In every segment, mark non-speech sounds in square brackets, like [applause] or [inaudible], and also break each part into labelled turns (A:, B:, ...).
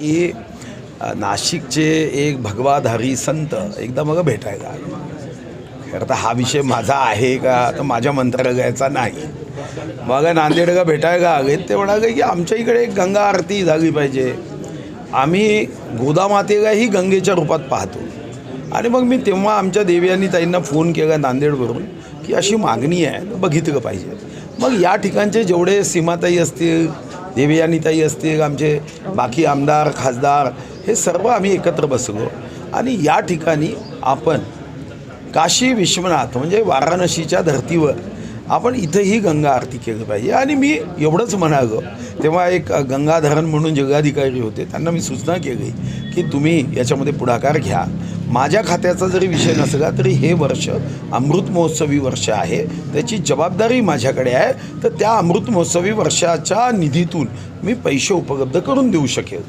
A: की नाशिकचे एक भगवाधारी संत एकदा मग भेटायला आले. खरं तर हा विषय माझा आहे का? तर माझ्या मंत्रालयाचा नाही. मग नांदेड का भेटायला आले ते म्हणाले की आमच्या इकडे एक गंगा आरती झाली पाहिजे. आम्ही गोदामातेगाही गंगेच्या रूपात पाहतो. आणि मग मी तेव्हा आमच्या देवयांनी ताईंना फोन केला नांदेडवरून की अशी मागणी आहे बघितलं पाहिजे. मग या ठिकाणचे जेवढे सीमाताई असतील देवयानीताई असतील आमचे बाकी आमदार खासदार हे सर्व आम्ही एकत्र बसलो. आणि या ठिकाणी आपण काशी विश्वनाथ म्हणजे वाराणसीच्या धर्तीवर आपण इथंही गंगा आरती केली पाहिजे. आणि मी एवढंच म्हणालो तेव्हा एक गंगाधरण म्हणून जगाधिकारी होते त्यांना मी सूचना केली की तुम्ही याच्यामध्ये पुढाकार घ्या. माझ्या खात्याचा जरी विषय नसला तरी हे वर्ष अमृत महोत्सवी वर्ष आहे. त्याची जबाबदारी माझ्याकडे आहे. तर त्या अमृत महोत्सवी वर्षाच्या निधीतून मी पैसे उपलब्ध करून देऊ शकेल.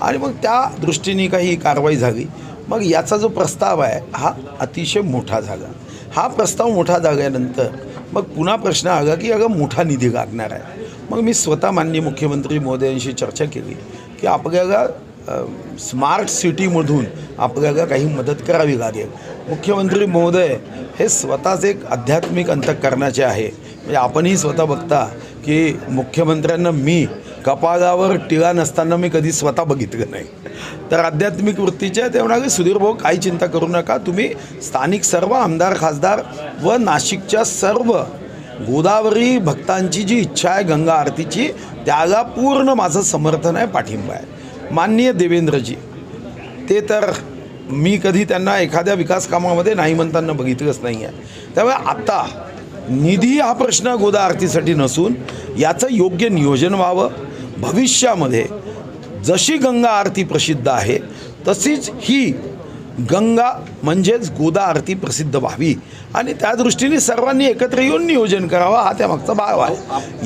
A: आणि मग त्या दृष्टीने काही कारवाई झाली. मग याचा जो प्रस्ताव आहे हा अतिशय मोठा झाला. हा प्रस्ताव मोठा झाल्यानंतर मग पुन्हा प्रश्न आला की अगं मोठा निधी लागणार आहे. मग मी स्वतः माननीय मुख्यमंत्री मोदयांशी चर्चा केली की आपल्याला स्मार्ट सिटीमधून आपल्याला काही मदत करावी लागेल. मुख्यमंत्री महोदय हे स्वतःच एक आध्यात्मिक अंतकरणाचे आहे. म्हणजे आपणही स्वतः बघता की मुख्यमंत्र्यांना मी कपाळावर टिळा नसताना मी कधी स्वतः बघितलं नाही. तर आध्यात्मिक वृत्तीचे ते म्हणाले सुधीर भाऊ काही चिंता करू नका. तुम्ही स्थानिक सर्व आमदार खासदार व नाशिकच्या सर्व गोदावरी भक्तांची जी इच्छा आहे गंगा आरतीची त्याला पूर्ण माझं समर्थन आहे पाठिंबा आहे. माननीय देवेंद्रजी ते तर मी कधी त्यांना एखाद्या विकास कामामध्ये नाही म्हणताना बघितलंच नाही आहे त्यामुळे आत्ता निधी हा प्रश्न गोदा आरतीसाठी नसून याचं योग्य नियोजन व्हावं. भविष्यामध्ये जशी गंगा आरती प्रसिद्ध आहे तशीच ही गंगा म्हणजेच गोदा आरती प्रसिद्ध व्हावी. आणि त्या दृष्टीने सर्वांनी एकत्र येऊन नियोजन करावं हा त्यामागचा भाव आहे.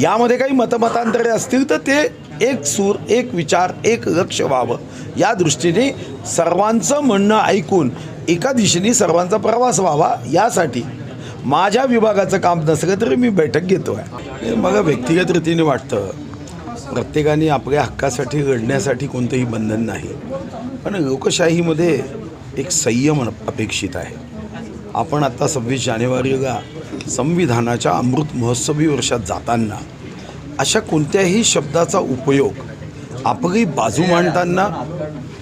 A: यामध्ये काही मतमतांतरे असतील तर ते एक सूर एक विचार एक लक्ष व्हावं. या दृष्टीने सर्वांचं म्हणणं ऐकून एका दिशेने सर्वांचा प्रवास व्हावा यासाठी माझ्या विभागाचं काम नसलं तरी मी बैठक घेतो आहे मला व्यक्तिगत रीतीने वाटतं. प्रत्येकाने आपल्या हक्कासाठी लढण्यासाठी कोणतंही बंधन नाही. पण लोकशाहीमध्ये एक संयम अपेक्षित आहे. आपण आता सव्वीस जानेवारीला संविधानाच्या अमृत महोत्सवी वर्षात जाताना अशा कोणत्याही शब्दाचा उपयोग आपली बाजू मांडताना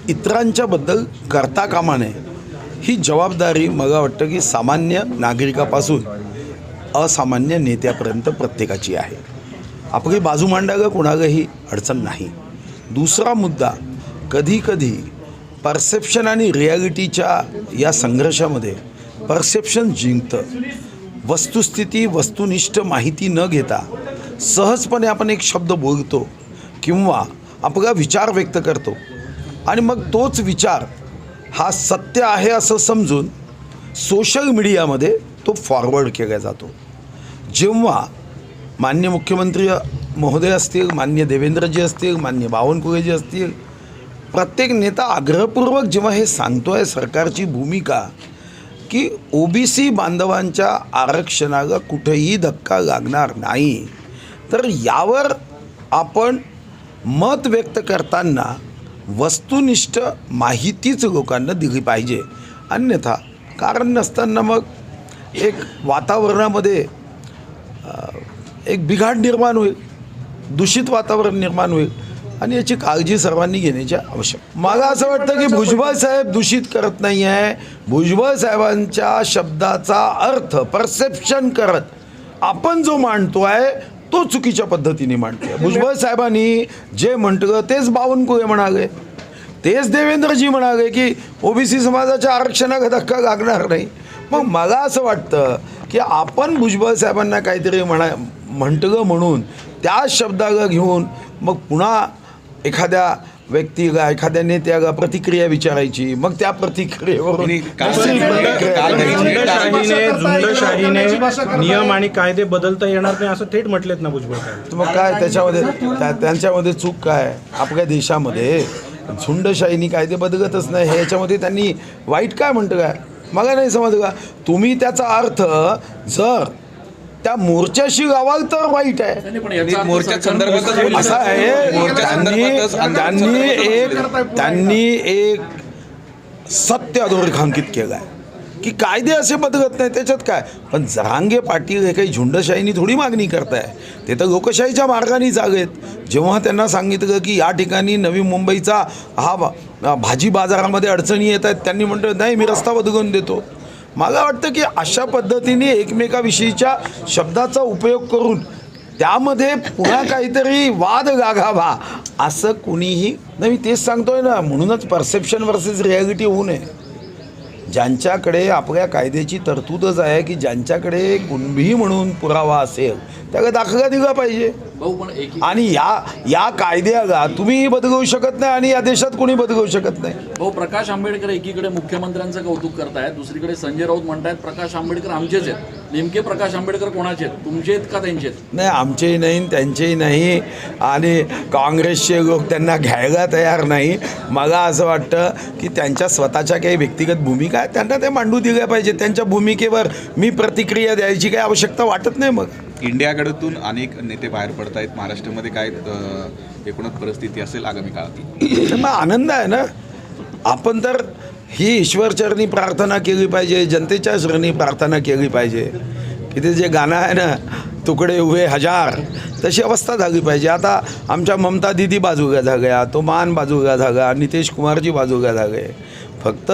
A: इतरांच्याबद्दल करता कामा नये ही जबाबदारी मला वाटतं की सामान्य नागरिकापासून असामान्य नेत्यापर्यंत प्रत्येकाची आहे. आपली बाजू मांडायला कोणालाही अडचण नाही. दुसरा मुद्दा कधीकधी परसेप्शन आणि रिॲलिटीच्या या संघर्षामध्ये परसेप्शन जिंकतं. वस्तुस्थिती वस्तुनिष्ठ माहिती न घेता सहजपणे आपण एक शब्द बोलतो किंवा आपला विचार व्यक्त करतो. आणि मग तोच विचार हा सत्य आहे असं समजून सोशल मीडियामध्ये तो फॉरवर्ड केला जातो. जेव्हा मान्य मुख्यमंत्री महोदय असतील मान्य देवेंद्रजी असतील मान्य बावनकुळेजी असतील प्रत्येक नेता आग्रहपूर्वक जेव्हा हे सांगतो आहे सरकारची भूमिका की ओ बी सी बांधवांच्या आरक्षणाला कुठेही धक्का लागणार नाही तर यावर आपण मत व्यक्त करताना वस्तुनिष्ठ माहितीच लोकांना दिली पाहिजे. अन्यथा कारण नसताना मग एक वातावरणामध्ये एक बिघाड निर्माण होईल दूषित वातावरण निर्माण होईल. आणि याची काळजी सर्वांनी घेण्याची आवश्यक. मला असं वाटतं की भुजबळ साहेब दूषित करत नाही आहे भुजबळ साहेबांच्या शब्दाचा अर्थ परसेप्शन करत आपण जो मांडतो आहे तो चुकीच्या पद्धतीने मांडतोय. भुजबळ साहेबांनी जे म्हटलं तेच बावनकुळे म्हणाले. तेच देवेंद्रजी म्हणाले की ओबीसी समाजाच्या आरक्षणाला धक्का लागणार नाही. मग मला असं वाटतं की आपण भुजबळ साहेबांना काहीतरी म्हणा म्हटलं म्हणून त्या शब्दाला घेऊन मग पुन्हा एखाद्या व्यक्तीला एखाद्या नेत्याला प्रतिक्रिया विचारायची मग त्या प्रतिक्रियेवरून.
B: झुंडशाहीने नियम आणि कायदे बदलता येणार नाही असं थेट म्हटलेत ना भुजबळ
A: मग काय त्याच्यामध्ये त्या त्यांच्यामध्ये चूक काय? आपल्या देशामध्ये झुंडशाहीनी कायदे बदलतच नाही. हे याच्यामध्ये त्यांनी वाईट काय म्हणतं काय? मला नाही समजलं का? तुम्ही त्याचा अर्थ जर त्या मोर्चाशी गावाल तर वाईट आहे.
C: मोर्चा
D: केली.
A: असं आहे. त्यांनी एक त्यांनी एक सत्य अधोरेखांकित केलं आहे की कायदे असे बदलत नाही त्याच्यात काय? पण जरांगे पाटील हे काही झुंडशाहीनी थोडी मागणी करताय. ते तर लोकशाहीच्या मार्गाने जागेत जेव्हा त्यांना सांगितलं की या ठिकाणी नवी मुंबईचा हा भाजी बाजारामध्ये अडचणी येत आहेत त्यांनी म्हटलं नाही मी रस्ता बदलून देतो. मला वाटतं की अशा पद्धतीने एकमेकाविषयीच्या शब्दाचा उपयोग करून त्यामध्ये पुन्हा काहीतरी वाद गाघावा असं कुणीही नाही मी तेच सांगतोय ना म्हणूनच परसेप्शन वर्सेस रिॲलिटी होऊ नये. ज्यांच्याकडे आपल्या कायद्याची तरतूदच आहे की ज्यांच्याकडे कुणबी म्हणून पुरावा असेल त्याला दाखला दिला पाहिजे.
D: भाऊ पण एक
A: आणि या या कायद्याला तुम्हीही बदलवू शकत नाही आणि या देशात कोणी बदलवू शकत नाही.
D: भाऊ प्रकाश आंबेडकर एकीकडे मुख्यमंत्र्यांचं कौतुक करतायत दुसरीकडे संजय राऊत म्हणतायत प्रकाश आंबेडकर आमचेच आहेत. नेमके प्रकाश आंबेडकर कोणाचे आहेत? तुमचे आहेत का त्यांचे आहेत?
A: नाही आमचेही नाही त्यांचेही नाही. आणि काँग्रेसचे लोक त्यांना घ्यायला तयार नाही. मला असं वाटतं की त्यांच्या स्वतःच्या काही व्यक्तिगत भूमिका आहेत त्यांना ते मांडू दिल्या पाहिजे त्यांच्या भूमिकेवर मी प्रतिक्रिया द्यायची काही आवश्यकता वाटत नाही मग.
C: इंडियाकडून अनेक नेते बाहेर पडत आहेत. महाराष्ट्रामध्ये काय एकूणच परिस्थिती असेल आगामी काळात? [clears throat]
A: मग आनंद आहे ना? आपण तर ही ईश्वरचरणी प्रार्थना केली पाहिजे जनतेच्या चरणी प्रार्थना केली पाहिजे. की ते जे गाणं आहे ना तुकडे उभे हजार तशी अवस्था झाली पाहिजे. आता आमच्या ममता दिदी बाजूगा झाल्या तो मान बाजूगा झाला नितेश कुमारजी बाजूगा झाले फक्त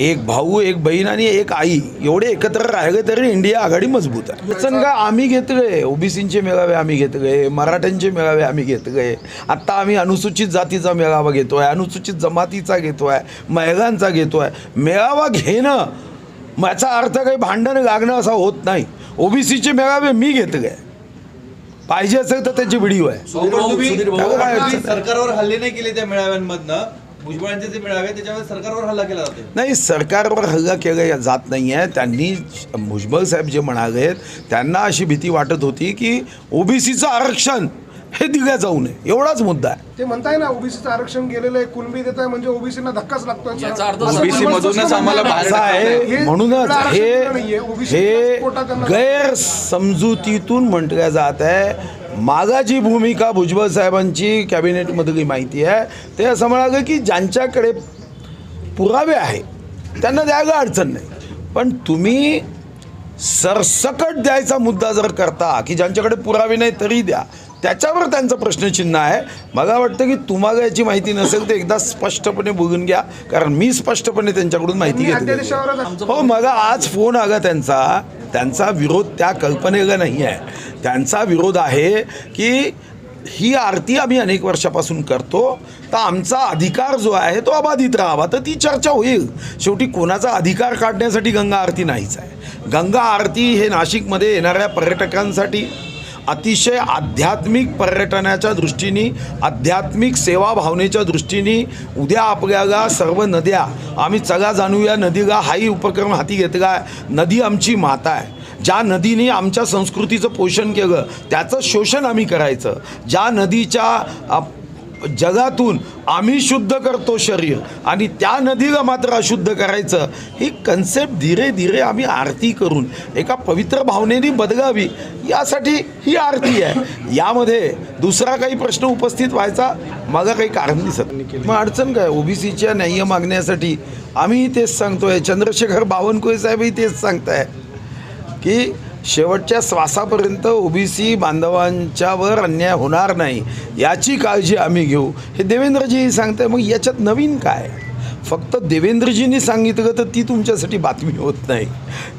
A: एक भाऊ एक बहीण आणि एक आई एवढे एकत्र राहिले तरी इंडिया आघाडी मजबूत आहे. वचन का आम्ही घेतले ओबीसींचे मेळावे आम्ही घेतले मराठ्यांचे मेळावे आम्ही घेतले आत्ता आम्ही अनुसूचित जातीचा मेळावा घेतोय अनुसूचित जमातीचा घेतोय महिलांचा घेतोय. मेळावा घेणं मग याचा अर्थ काही भांडण लागणं असा होत नाही. ओबीसीचे मेळावे मी घेतले पाहिजे असेल तर त्याची व्हिडिओ आहे?
E: सरकारवर हल्ले नाही केले त्या मेळाव्यांमधनं. भुजबळांचे जे मेळावे सरकारवर हल्ला केला जातो
A: नाही सरकारवर हल्ला केला जात नाही आहे त्यांनी भुजबळ साहेब जे म्हणालेत त्यांना अशी भीती वाटत होती की ओबीसीचं आरक्षण हे दिलं जाऊ नये. एवढाच मुद्दा आहे.
F: ते म्हणताय ना ओबीसीचं आरक्षण गेलेलं आहे कुणबी देत आहे म्हणजे ओबीसीना धक्काच
D: याचा अर्थ
C: OBC
F: कुणबी
C: मधूनच आम्हाला. बाहेर
A: असं आहे
F: हे
A: म्हणूनच
F: आरक्षण
A: हे
F: दिलं नाहीये. OBC
A: हे
F: कोटा त्यांना-
A: गैरसमजुतीतून म्हटलं जात आहे. मागा जी भूमिका भुजबळ साहेबांची कॅबिनेटमधली माहिती आहे. ते असं म्हणाले की ज्यांच्याकडे पुरावे आहे त्यांना द्यायला अडचण नाही. पण तुम्ही सरसकट द्यायचा मुद्दा जर करता की ज्यांच्याकडे पुरावे नाही तरी द्या. त्याच्यावर त्यांचं प्रश्नचिन्ह आहे. मला वाटतं की तुम्हाला याची माहिती नसेल तर एकदा स्पष्टपणे बोलून घ्या. कारण मी स्पष्टपणे त्यांच्याकडून माहिती घेतली हो मला आज फोन आला त्यांचा. त्यांचा विरोध त्या कल्पनेला नाही आहे. त्यांचा विरोध आहे की ही आरती आम्ही अनेक वर्षापासून करतो. तर आमचा अधिकार जो आहे तो अबाधित राहावा. तर ती चर्चा होईल. शेवटी कोणाचा अधिकार काढण्यासाठी गंगा आरती नाहीच आहे. गंगा आरती हे नाशिकमध्ये येणाऱ्या पर्यटकांसाठी अतिशय आध्यात्मिक पर्यटनाच्या दृष्टीने आध्यात्मिक सेवा भावनेच्या दृष्टीने उद्या आपल्याला सर्व नद्या आम्ही चला जाणूया. नदीला हाही उपक्रम हाती घेतला. नदी आमची माता आहे. ज्या नदीने आमच्या संस्कृतीचं पोषण केलं त्याचं शोषण आम्ही करायचं. ज्या नदीच्या जगातून आम्ही शुद्ध करतो शरीर आणि त्या नदीला मात्र अशुद्ध करायचं ही कन्सेप्ट धीरे धीरे आम्ही आरती करून एका पवित्र भावनेने बदलावी यासाठी ही आरती आहे. यामध्ये दुसरा काही प्रश्न उपस्थित व्हायचा मला काही कारण दिसत नाही. मग अडचण काय? ओबीसीच्या न्याय्य मागण्यासाठी आम्ही तेच सांगतोय. चंद्रशेखर बावनकुळे साहेबही तेच सांगताय. की शेवटच्या श्वासापर्यंत ओबीसी बांधवांच्यावर अन्याय होणार नाही याची काळजी आम्ही घेऊ. हे देवेंद्रजी सांगताय मग याच्यात नवीन काय? फक्त देवेंद्रजींनी सांगितलं तर ती तुमच्यासाठी बातमी होत नाही.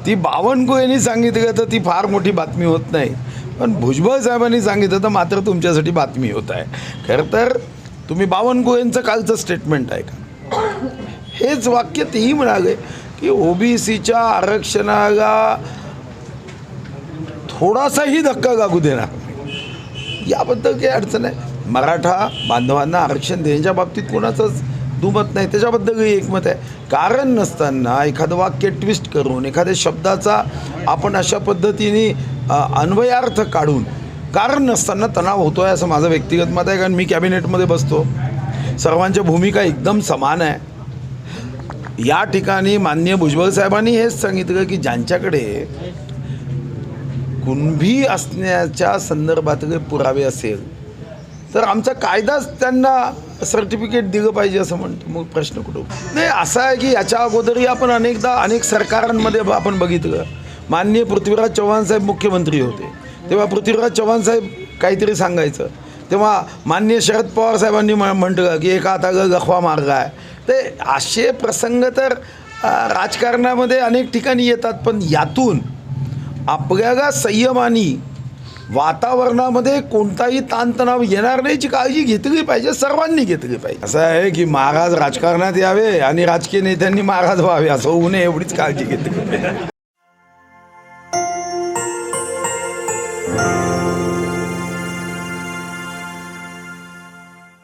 A: ती बावनकुळेंनी सांगितलं तर ती फार मोठी बातमी होत नाही. पण भुजबळ साहेबांनी सांगितलं तर मात्र तुमच्यासाठी बातमी होत आहे. खरं तर तुम्ही बावनकुळेंचं कालचं स्टेटमेंट आहे का हेच वाक्य तेही म्हणाले की ओबीसीच्या आरक्षणाला थोडासाही धक्का लागू देणार. याबद्दल काही अडचण आहे मराठा बांधवांना आरक्षण देण्याच्या बाबतीत कोणाचंच दुमत नाही. त्याच्याबद्दलही एकमत आहे. कारण नसताना एखादं वाक्य ट्विस्ट करून एखाद्या शब्दाचा आपण अशा पद्धतीने अन्वयार्थ काढून कारण नसताना तणाव होतो आहे असं माझं व्यक्तिगत मत आहे. कारण मी कॅबिनेटमध्ये बसतो. सर्वांच्या भूमिका एकदम समान आहे. या ठिकाणी माननीय भुजबळ साहेबांनी हेच सांगितलं की ज्यांच्याकडे कुणबी असण्याच्या संदर्भात पुरावे असेल तर आमचा कायदाच त्यांना सर्टिफिकेट दिलं पाहिजे असं म्हणतो मग प्रश्न कुठं? नाही असं आहे की याच्या अगोदरही आपण अनेकदा अनेक सरकारांमध्ये ब- आपण बघितलं. माननीय पृथ्वीराज चव्हाण साहेब मुख्यमंत्री होते. तेव्हा पृथ्वीराज चव्हाण साहेब काहीतरी सांगायचं. तेव्हा माननीय शरद पवार साहेबांनी म्ह- म्हटलं की एका आता गखवा मार्ग आहे. ते असे प्रसंग तर राजकारणामध्ये अनेक ठिकाणी येतात पण यातून आपल्याला संयमानी वातावरणामध्ये कोणताही ताणतणाव येणार नाहीची काळजी घेतली पाहिजे सर्वांनी घेतली पाहिजे. असं आहे की महाराज राजकारणात यावे आणि राजकीय नेत्यांनी महाराज व्हावे असं होऊ नये एवढीच काळजी घेतली पाहिजे.